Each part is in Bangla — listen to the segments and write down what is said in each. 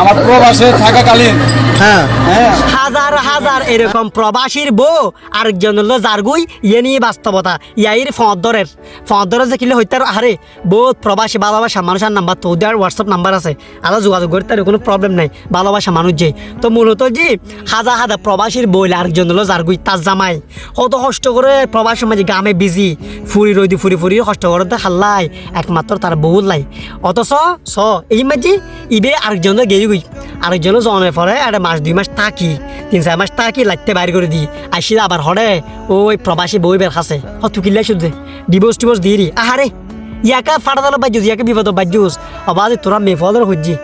আমার প্রবাসে থাকাকালীন। হ্যাঁ। হ্যাঁ। হাজার হাজার এরকম প্রবাসীর বউ আরেকজন হলো জারগুই ইয়ে নিয়ে বাস্তবতা। ইয়াইর ফদরের। ফদরের যে কিলে হইতে আরে বহুত প্রবাসী ভালোবাসা মানুষের নাম্বার তো ওদের হোয়াটসঅ্যাপ নাম্বার আছে। আরও যোগাযোগ করতে আর কোনো প্রবলেম নাই ভালোবাসা মানুষ যে তো মূলত যে হাজার হাজার প্রবাসীর বই আরেকজন হলো জারগুই তার জামাই। কত কষ্ট করে প্রবাসী মাঝে গ্রামে বিজি ফুরি রইদি ফুরি ফুরি কষ্ট করতে হাল্লাই একমাত্র তার বউ লাই। অথচ স এই মাঝে ইবে আরেকজন গেই গই আরেকজন জনের পরে একটা মাস, দুই মাস থাকি, তিন, চার মাস থাকি লাগতে বাইর করে দি। আসি আবার হরে ওই প্রবাসী বই বের খাসে হ তুই কিল্লাই শুধু ডিভোর্স টিভোর্স দিয়ে দি আহারে ইয়াকা ফাটা দল বাজ্যুস, ইয়াকে বিপদ বাজ্যুস। অবাধ তোরা মেফলের হজ্জি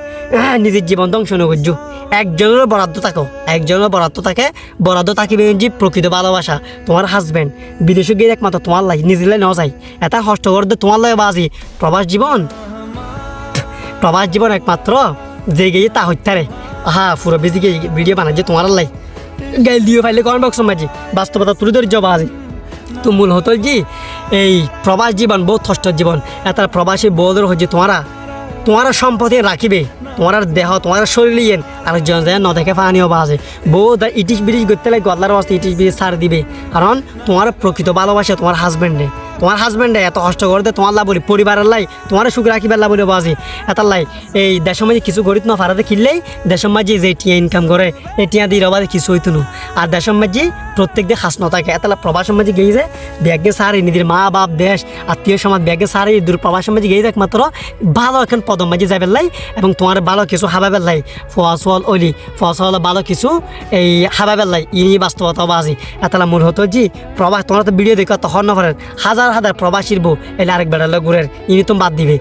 নিজের জীবন ধ্বংস করছু একজনের বরাদ্দ থাকো একজনের বরাদ্দ থাকে। বরাদ্দ থাকিবে যে প্রকৃত ভালোবাসা, তোমার হাজবেন্ড বিদেশে গিয়ে একমাত্র তোমার লাই, নিজের নেওয়া যায়। এটা কষ্ট করতে তোমার লাগে বাজি। প্রবাস জীবন? প্রবাস জীবন একমাত্র? যে গিয়ে তা হইতারে আহা, পুরো বেশি গিয়ে ভিডিও বানাচ্ছে তোমার লাই গাইল দিয়ে ফাইলে কমেন্ট বক্স মাঝি বাস্তবতা তুলে ধরে জবা আজি। তো মূল হতো যে এই প্রবাস জীবন, বহুত কষ্ট জীবন। এটা প্রবাসী বৌদের হচ্ছে তোমারা। তোমার সম্পত্তি রাখিবে। তোমার দেহ, তোমার শরীর ইয়েন। আর জন যায় ন দেখে পানিও বাজে বউ দা ইটিস করতে লাগে গদলার অবস্থা ইটিস বিটিস সার দিবে। কারণ তোমার প্রকৃত ভালোবাসা তোমার হাজবেন্ডে তোমার হাজবেন্ডে এত কষ্ট করতে তোমার লাভ বলি, পরিবারের লাই, তোমার সুখ রাখিবার লাভ বলি বাজি। এটার লাই, এই দেশের মাঝে কিছু গরিব না ফারাতে কিনলেই দেশের মাঝে যে টিয়া ইনকাম করে, এই টিয়া দিয়ে রবাদে কিছু হইতো না আর দেশের মাঝে প্রত্যেক দিয়ে খাস নথাকে এতলা প্রবাসের মাঝে গিয়ে যে, ব্যাগে সারে নিজের মা, বাপ, দেশ, আত্মীয় সমাজ, ব্যাগে সারে দূর প্রবাসের মাঝে গিয়ে একমাত্র ভালো এখন পদম মাঝে যাবে লাই এবং তোমার ভালো কিছু হাবাবের লাই। ফল অলি ফসল ভালো কিছু এই হাবাবের লাই। ইনি বাস্তবতা বাজি। এতলা মূল হতো জি প্রবাস, তোমরা তো ভিডিও দেখো তখন হাজার হাজার হাজার প্রবাসীর বউ, এলে আরেক বেড়ালে ঘুরের, ইনি তুমি বাদ দিবে।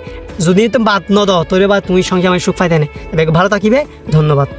যদি তুমি বাদ ন দাও তোরে বা তুমি সঙ্গে আমার সুখ পাইতে না ভালো থাকিবে, ধন্যবাদ।